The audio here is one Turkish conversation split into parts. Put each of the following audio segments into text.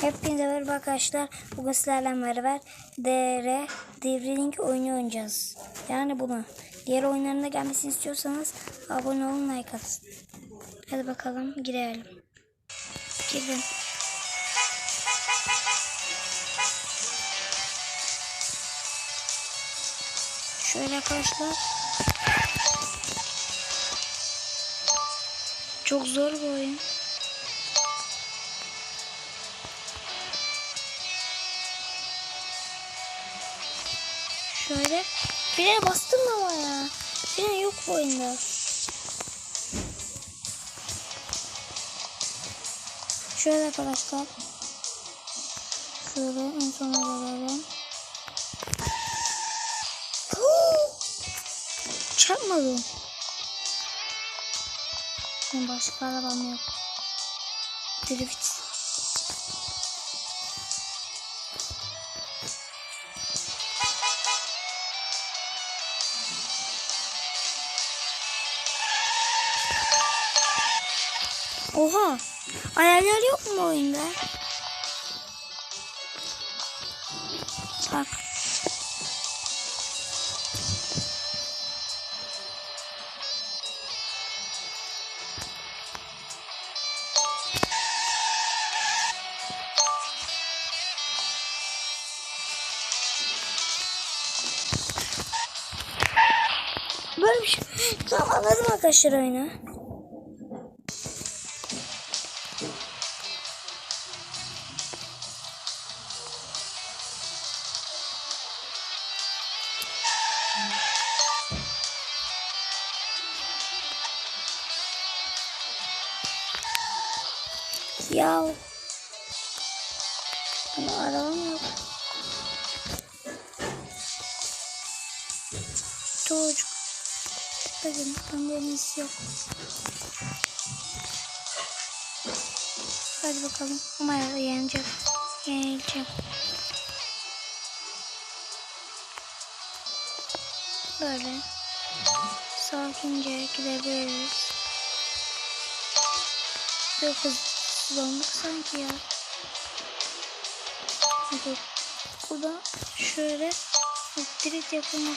Hepinize merhaba arkadaşlar. Bugün sizlerle beraber DR Devrilink oyunu oynayacağız. Yani bunu. Diğer oyunlarında gelmesini istiyorsanız abone olun like atın. Hadi bakalım girelim. Girdim. Şöyle arkadaşlar. Çok zor bir oyun. Şöyle. Bir yere bastım ama ya. Yine yok bu oyunda. Şöyle arkadaşlar. Şöyle en sona gelelim. Çarpmadım. Başka arabam yok. Drift. Oha. Ayarlar yok mu oyunda? Bak. Böyle bir şey. Tamam anladım arkadaşlar oyunu. Ama arabam yok. Çocuk. Bakın iyisi yok. Hadi bakalım. Umarım yeneceğim. Yeneceğim. Böyle. Sakince gidebiliriz. Çok hızlandık sanki ya. Hadi. Burada şöyle drift yapılmaz.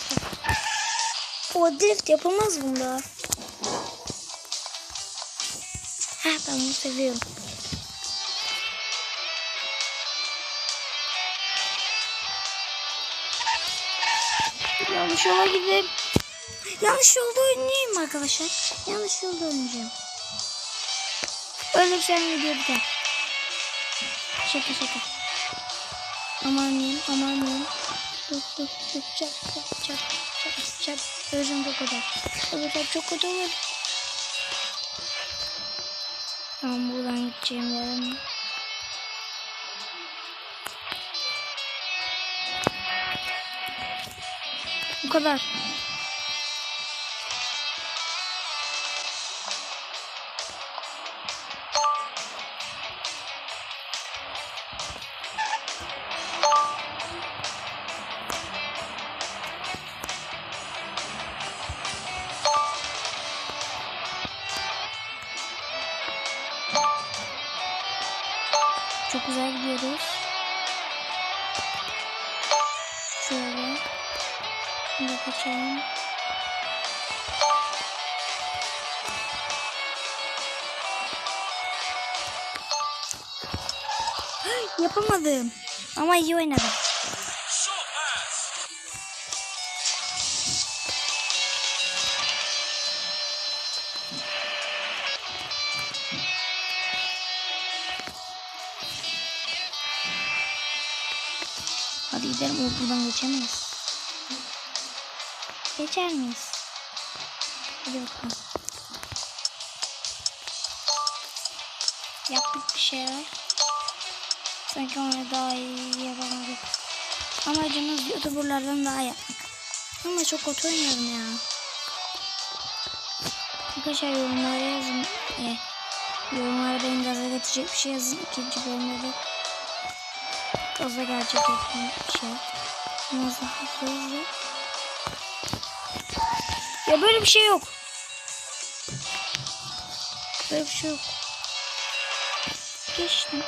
O drift yapılmaz bunda. Ha ben bunu seviyorum. Yanlış yola gidelim. Yanlış yolda oynayayım arkadaşlar. Yanlış yolda oynayacağım. Öyle bir şey mi diyor. Şaka şaka. Aman diyeyim aman diyeyim. Dur dur dur çap çap çap çap çap. Özüm çok kadar. Öbür taraf çok olur. Tamam buradan gideceğim yerim. Bu kadar. Oynadım. Hadi gidelim. Buradan geçemeyiz. Geçer miyiz? Hadi bakalım. Yaptık bir şeyler. Sanki onu daha iyi yapamadık. Amacımız youtuberlardan daha yapmak. Ama çok kötü oynuyorum ya. Arkadaşlar yorumlara yazın. E, yorumlara beni gaza getirecek bir şey yazın. İkinci bölümde de gaza gelecek bir şey. Hızlı hızlı. Ya böyle bir şey yok. Böyle bir şey yok. Geçtim.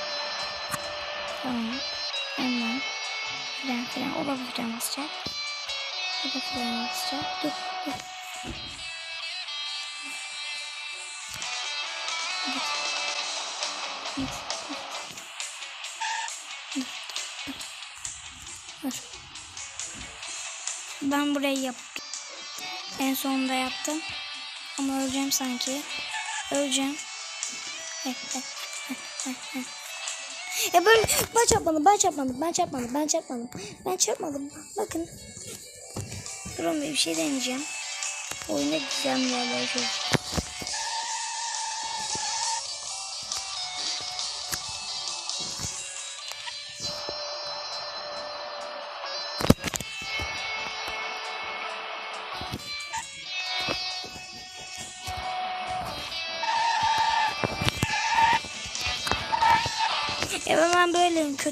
Tamam. Hemen. Fren fren. O da fren basacak. O da fren basacak. Dur dur. Ben burayı yap. En sonunda yaptım. Ama öleceğim sanki. Öleceğim. Heh, heh. Ya böyle ben çarpmadım, ben çarpmadım, ben çarpmadım, ben çarpmadım. Ben çarpmadım. Bakın. Durun bir şey deneyeceğim. Oyunda güzel bir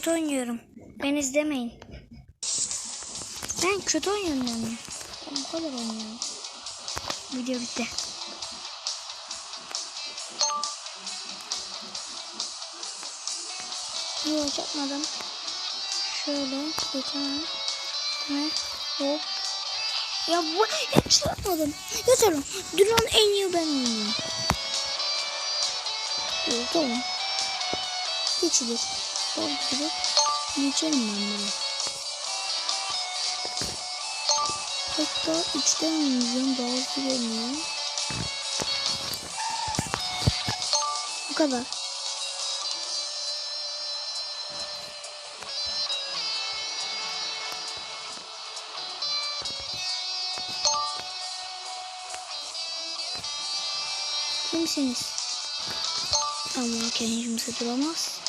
kötü oynuyorum. Ben izlemeyin. Ben kötü oynuyorum yani. Ben bu kadar oynuyorum. Video bitti. Yok yapmadım. Şöyle geçemem. Ve hop. Ya bu hiç yapmadım. Yatarım. Dünyanın en iyi ben oynuyorum. Yok tamam. Geçilir. Doldurup geçelim ben bunu. Hatta içten oynayacağım. Daha hızlı oynuyor. Bu kadar. Kimsiniz? Ama kendi kimse duramaz.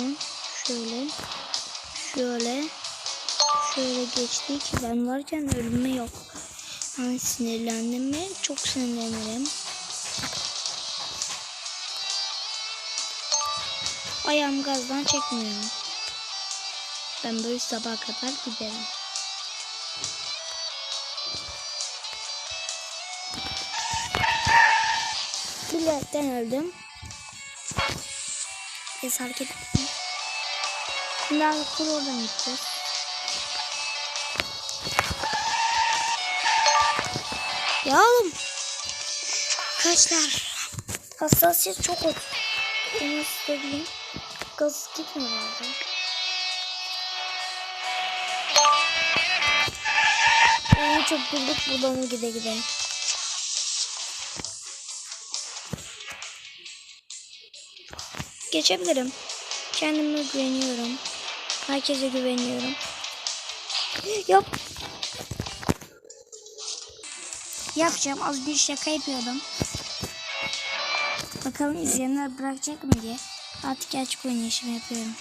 Şuradan şöyle şöyle şöyle geçtik. Ben varken ölme yok. Ben sinirlendim mi? Çok sinirlenirim. Ayağım gazdan çekmiyor. Ben böyle sabaha kadar giderim. Bilerekten öldüm. Biz hareket ettim. Şimdi kur oradan gideceğiz. Ya oğlum. Kaçlar. Hassasiyet çok ot. Onu istedim. Gaz gitmiyor herhalde. Çok durduk buradan gide gide. Geçebilirim. Kendime güveniyorum. Herkese güveniyorum. Yap. Yapacağım. Az bir şaka yapıyordum. Bakalım izleyenler bırakacak mı diye. Artık gerçek oynayışımı yapıyorum.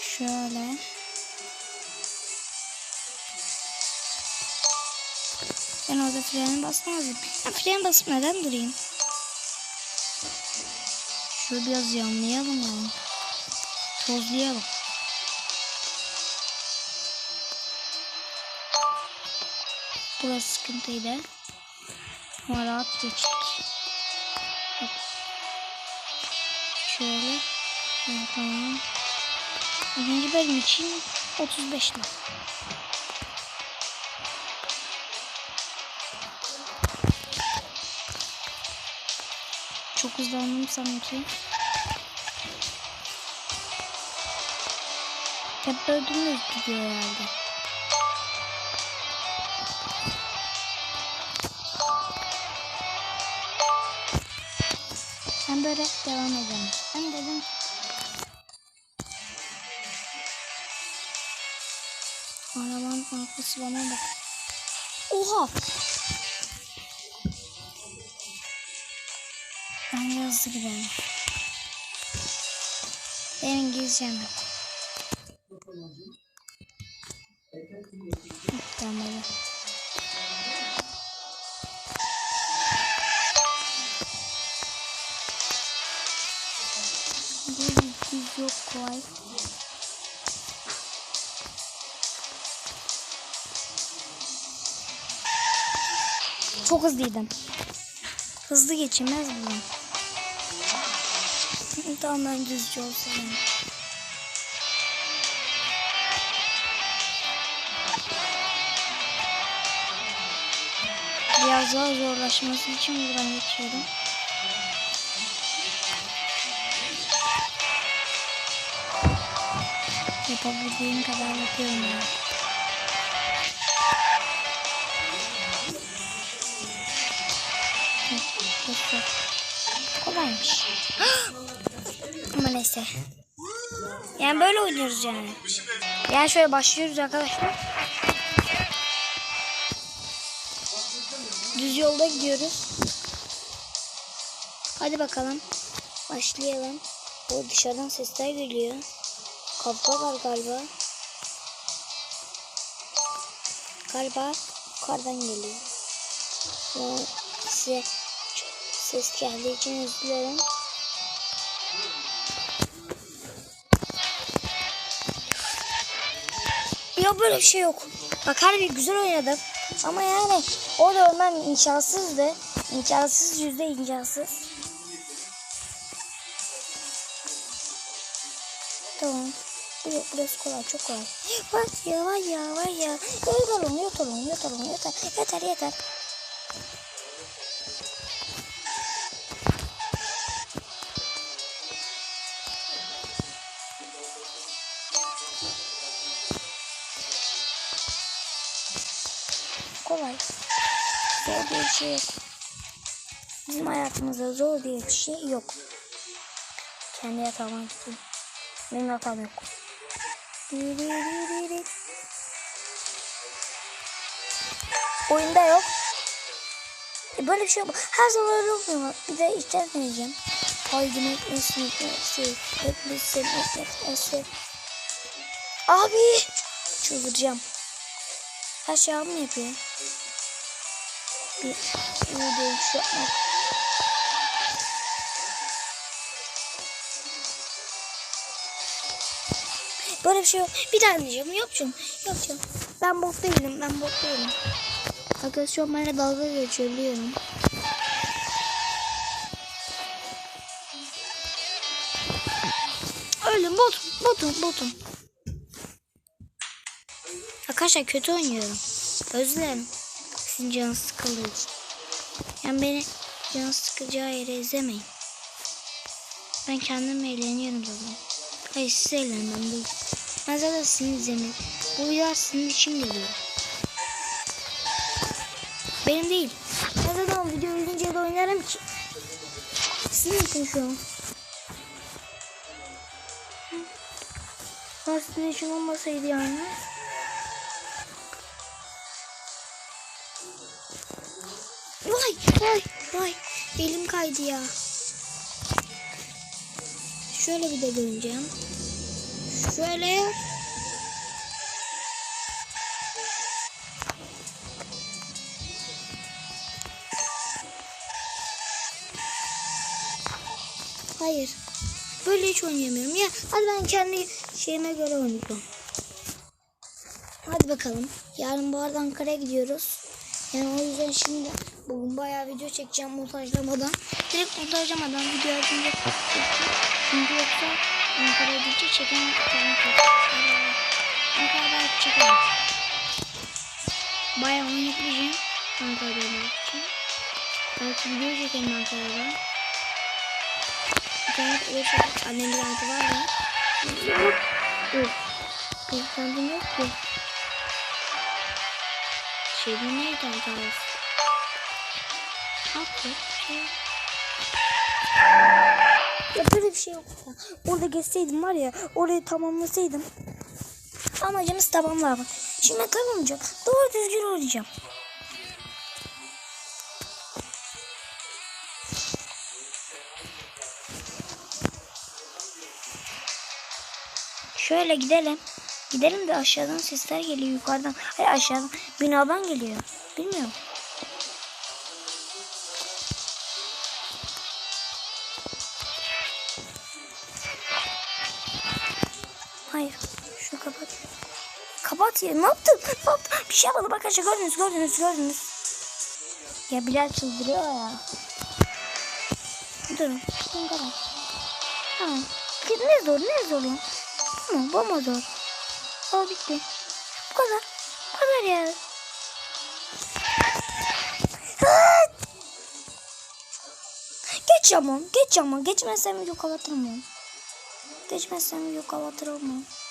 Şöyle. Ben orada freni basmazdım. Ben fren basıp neden durayım? Şöyle biraz yanlayalım yani. Tozlayalım. Burası sıkıntıydı. Ama rahat geçtik. Bak. Şöyle. Evet, tamam. Birinci bölüm için 35 lira. Çok hızlandım sanki. Hep öldürmüyoruz gidiyor herhalde. Ben böyle devam edeceğim. Ben dedim Arabanın arkası bana bak. Oha! Ben biraz hızlı gidelim. Benim İngilizcem yok. Tamam düz yok kolay. Çok hızlıydım. Hızlı geçilmez bu. Tamam ben düzce olsaydım. Biraz daha zorlaşması için buradan geçiyorum. Yapabildiğim kadar yapıyorum ya. Neyse. Yani böyle oynuyoruz yani. Yani şöyle başlıyoruz arkadaşlar. Düz yolda gidiyoruz. Hadi bakalım. Başlayalım. O dışarıdan sesler geliyor. Kavga var galiba. Galiba yukarıdan geliyor. Yani size çok ses geldiği için özür dilerim. Böyle bir şey yok. Bak harbi güzel oynadım. Ama yani orada ölmem imkansızdı. İmkansız yüzde imkansız. Tamam. Bu- Burası kolay çok kolay. Var ya var ya var ya. Yatalım yatalım yatalım yeter. Yeter yeter. Kolay. Zor diye bir şey yok. Bizim hayatımızda zor diye bir şey yok. Kendi yatağıma gittim. Benim yatağım yok. Oyunda yok. E böyle bir şey yok. Her zaman öyle olmuyor. Bir de içten deneyeceğim. Aydın etmesin etmesin. Etmesin etmesin. Abi. Çıldıracağım. Şey abim yapıyor. Bir iyi dövüş yapmak. Böyle bir şey yok. Bir tane diyeceğim. Yok canım. Yok canım. Ben bot değilim. Ben bot değilim. Arkadaş şu an benimle dalga geçiyor biliyorum. Öyle bot, botum, botum. Arkadaşlar kötü oynuyorum. Dilerim. Sizin canınız sıkıldığı için. Yani beni canınız sıkılacağı yere izlemeyin. Ben kendim eğleniyorum zaten. Hayır siz eğlenin ben değil. Ben zaten sizin izlemeyin. Bu videolar sizin için geliyor. Benim değil. Ben zaten video izleyince de oynarım ki. Sizin için şu an. Ben sizin için olmasaydı yani. Vay vay. Elim kaydı ya. Şöyle bir de döneceğim. Şöyle. Hayır. Böyle hiç oynayamıyorum. Ya hadi ben kendi şeyime göre oynayacağım. Hadi bakalım. Yarın bu arada Ankara'ya gidiyoruz. Yani o yüzden şimdi bugün bayağı video çekeceğim montajlamadan. Direkt montajlamadan video atınca Çünkü yoksa Ankara'ya video çekemem. Ankara'da çekemem. Bayağı onu yükleyeceğim. Ankara'da için. Belki video çekerim Ankara'da. İnternet olursa annemin interneti var mı? Yok. İnternetim yok ki. Şeyde ne internet Şey. Ya böyle bir şey yok. Orada geçseydim var ya orayı tamamlasaydım. Amacımız tamamlamak. Şimdi tamamlayacağım. Doğru düzgün oynayacağım. Şöyle gidelim. Gidelim de aşağıdan sesler geliyor yukarıdan. Hayır aşağıdan binadan geliyor. Bilmiyorum. Ne yaptın? Ne yaptın? Bir şey yapmadım arkadaşlar. Gördünüz gördünüz gördünüz. Ya Bilal çıldırıyor ya. Durun. Durun kapat. Tamam. Ne zor ne zor. Bu mu? Bu mu zor? O bitti. Bu kadar. Bu kadar ya. Geç ama. Geç ama. Geçmezsem video kapatırım ben. Geçmezsem video kapatırım ben.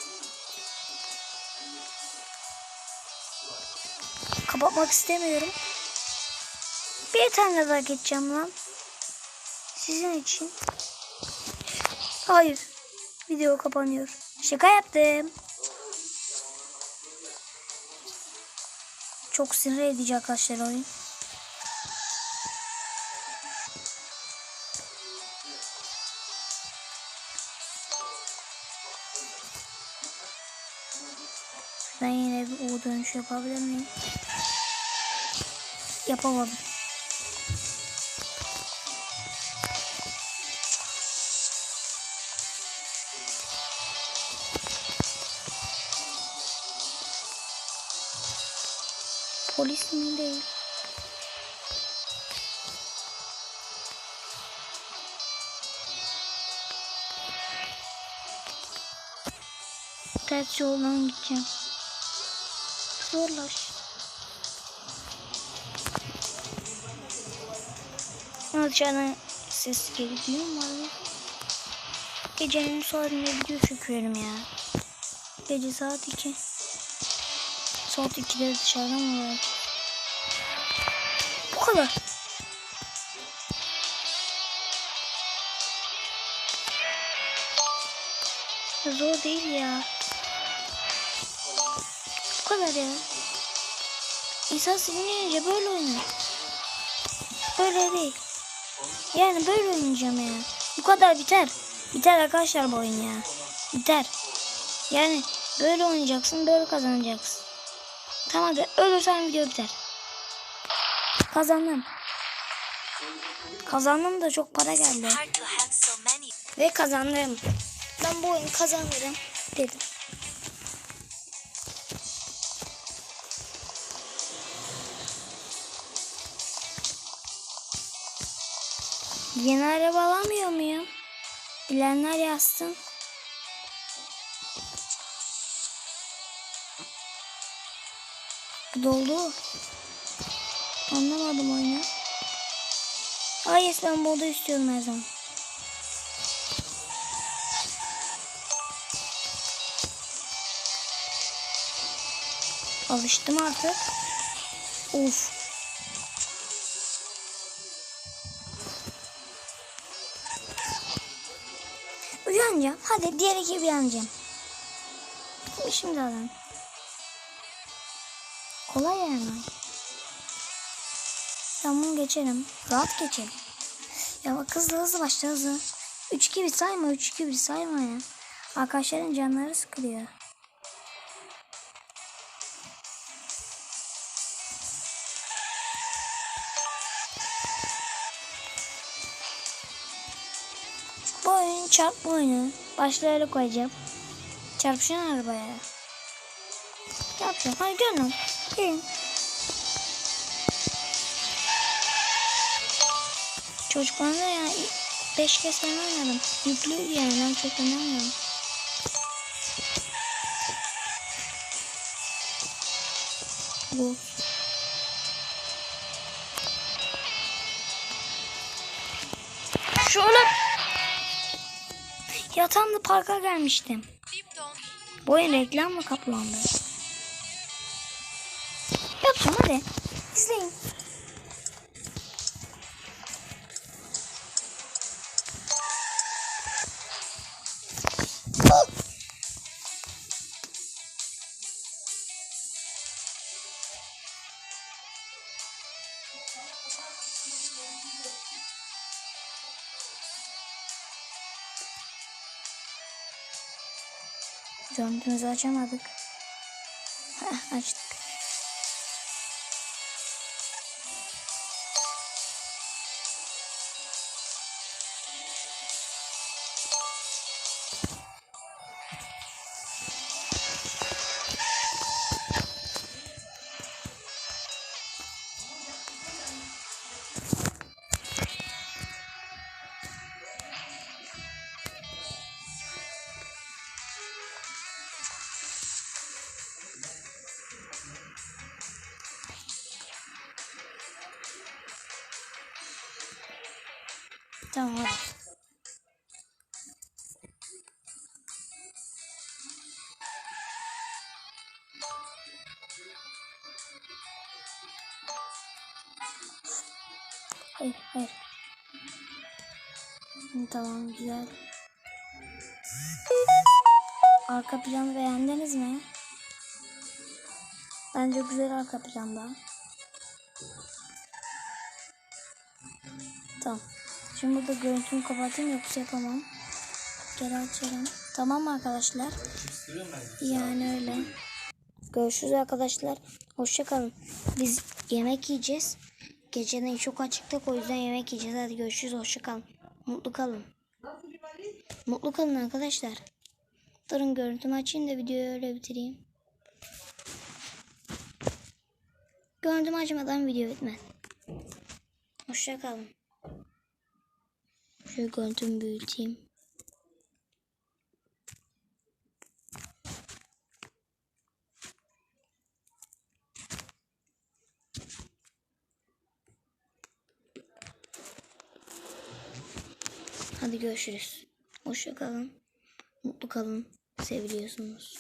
Kapatmak istemiyorum. Bir tane daha geçeceğim lan. Sizin için. Hayır. Video kapanıyor. Şaka yaptım. Çok sinir edici arkadaşlar oyun. Ben yine bir U dönüş yapabilir miyim? Yapamadım. Polis mi değil? Ters yoldan gideceğim. Zorlaş. Dışarıdan ses geliyor mu? Gecenin saatinde video çekiyorum ya. Gece saat 2. Saat 2'de dışarıda mı var? Bu kadar. Zor değil ya. Bu kadar ya. İnsan sinirlenince böyle oynar. Böyle değil. Yani böyle oynayacağım ya. Bu kadar biter. Biter arkadaşlar bu oyun ya. Biter. Yani böyle oynayacaksın, böyle kazanacaksın. Tamam hadi ölürsen video biter. Kazandım. Kazandım da çok para geldi. Ve kazandım. Ben bu oyunu kazanırım dedim. Yeni araba alamıyor muyum? Bilenler yazsın. Doldu. Anlamadım oyunu. Hayır ben modu istiyorum her zaman. Alıştım artık. Uf. Hadi diğer iki uyanacağım. Şimdi alalım. Kolay yani. Tamam geçelim. Rahat geçelim. Ya bak hızlı hızlı başla hızlı. 3 gibi sayma 3 gibi sayma ya. Arkadaşların canları sıkılıyor. Çarpma oyunu. Başları koyacağım. Çarpışan arabaya. Yapacağım. Hadi gelin. Gelin. Çocuklarla ya beş kez ben oynadım. Yüklüydü yani ben çok oynamıyorum. Bu. Şöyle. Ya tam da parka gelmiştim. Bu oyun reklam mı kaplandı? Yapacağım hadi. İzleyin. Görüntümüzü açamadık. Heh, açtık. Hayır, hayır. Tamam, güzel. Arka planı beğendiniz mi? Bence güzel arka planda. Tamam. Şimdi burada görüntümü kapatayım yoksa yapamam. Geri açalım. Tamam mı arkadaşlar? Yani öyle. Görüşürüz arkadaşlar. Hoşça kalın. Biz yemek yiyeceğiz. Gecenin çok açıktık o yüzden yemek yiyeceğiz. Hadi görüşürüz. Hoşça kalın. Mutlu kalın. Mutlu kalın arkadaşlar. Durun görüntümü açayım da videoyu öyle bitireyim. Görüntümü açmadan video bitmez. Hoşça kalın. Şöyle görüntümü büyüteyim. Hadi görüşürüz. Hoşça kalın. Mutlu kalın. Seviliyorsunuz.